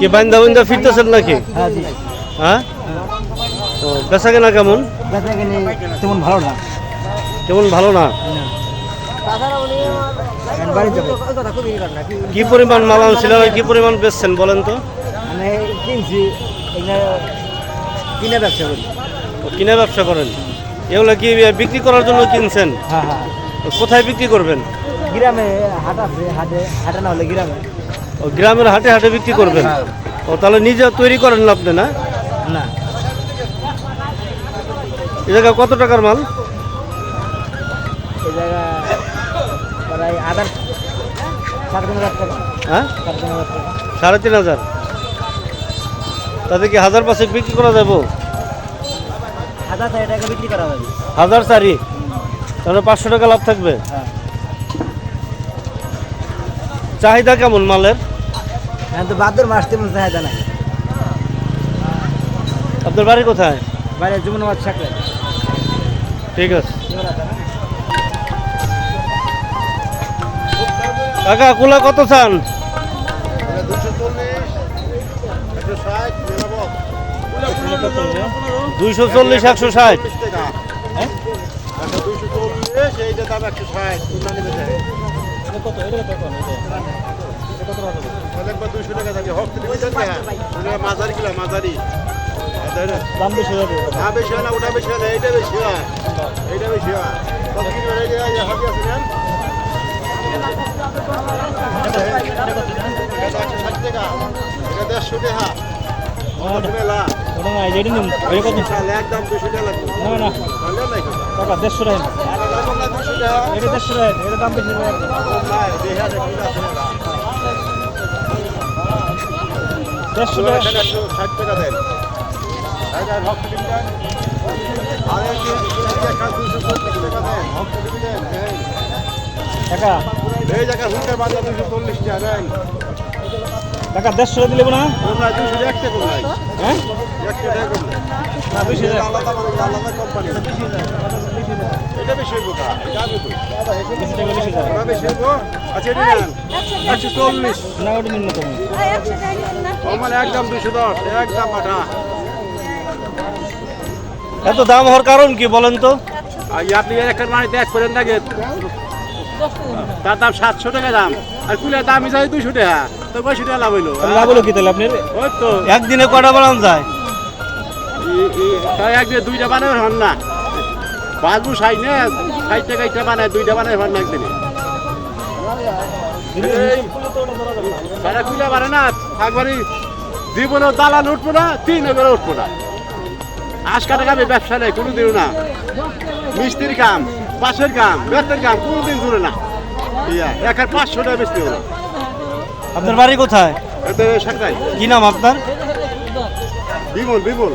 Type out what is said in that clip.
কি বান্দা বান্দা ফিরতেছেন নাকি? হ্যাঁ জি। হ্যাঁ? ও বেচা কেনা কেমন? তেমন ভালো না। কেমন ভালো না? কি পরিমাণ মাল আনছিলেন আর কি পরিমাণ বেচছেন বলেন তো? মানে কিনছি কিনে ব্যবসা করি। কিনে ব্যবসা করেন? এগুলো কি বিক্রি করার জন্য কিনছেন? হ্যাঁ হ্যাঁ। কোথায় বিক্রি করবেন? গ্রামে হাট আছে হাটে হাটে না হলে গ্রামে। ও গ্রামের হাটে হাটে বিক্রি করবেন? ও তাহলে নিজে তৈরি করেন না আপনি না? না। এ জায়গায় কত টাকার মাল? এই জায়গা প্রায় আধার সাড়ে তিন হাজার টাকা। হ্যাঁ? সাড়ে তিন হাজার তাতে কি হাজার পাঁচে বিক্রি করা যাব? হাজার চারি টাকা বিক্রি করা যাবে। হাজার চারি তাহলে পাঁচশো টাকা লাভ থাকবে? হ্যাঁ। চাহিদা কেমন মালের? এখন তো বাদর মাস তেমন চাহিদা নাই। আপনার বাড়ি কোথায়? বাইরে যমুনাবাদ শাকরে ঠিক আছে। কাকা কুলা কত চান? দুইশো চল্লিশ একশো ষাট। মাঝারি কিলো মাঝারি দাম বেশি হবে না বেশি হয় না। ওটা বেশি হয় না এইটা বেশি হয় এইটা বেশি হয় কত কি আছে না টাকা দেড়শো টাকা কত মেলা ওটা না যেটা নিন ওই কত একদম দুশো টাকা লাগবে না না। টাকা দেড়শো টাকা। এটা টাকা দাম বেশি দেড়শো টাকা ষাট টাকা দেন টাকা দেড়শো টাকা দিলে না দুশো একটা কোন নাই হ্যাঁ একটা টাকা আলাদা মানে আলাদা কোম্পানি একশো চল্লিশ। মানে একদম দুশো দশ একদম আঠা। এত দাম হওয়ার কারণ কি বলেন তো? আপনি একটা মানিতে এক করেন না তার দাম সাতশো টাকা দাম। আর কুলের দাম হিসাবে দুশো টাকা। তো কয়শো টাকা লাভ হইল। লাভ হলো কি তাহলে আপনার? ওই তো। একদিনে কটা বানানো যায়? তাই একদিন দুইটা বানায় হন না। বাজবু সাই না ষাট টাকা একটা বানায় দুইটা বানায় হন না একদিনে এই সারা কুলে পারে না একবারই জীবনে দালান উঠবো না তিন এবারে উঠবো না। আজ কামে ব্যবসা নেই না। মিস্ত্রির কাম পাশের কাম বেতের কাম কোনো দিন জুড়ে না। ইয়া একার পাঁচশো টাকা বেশি হলো। আপনার বাড়ি কোথায়? কি নাম আপনার? বিমল বিমল।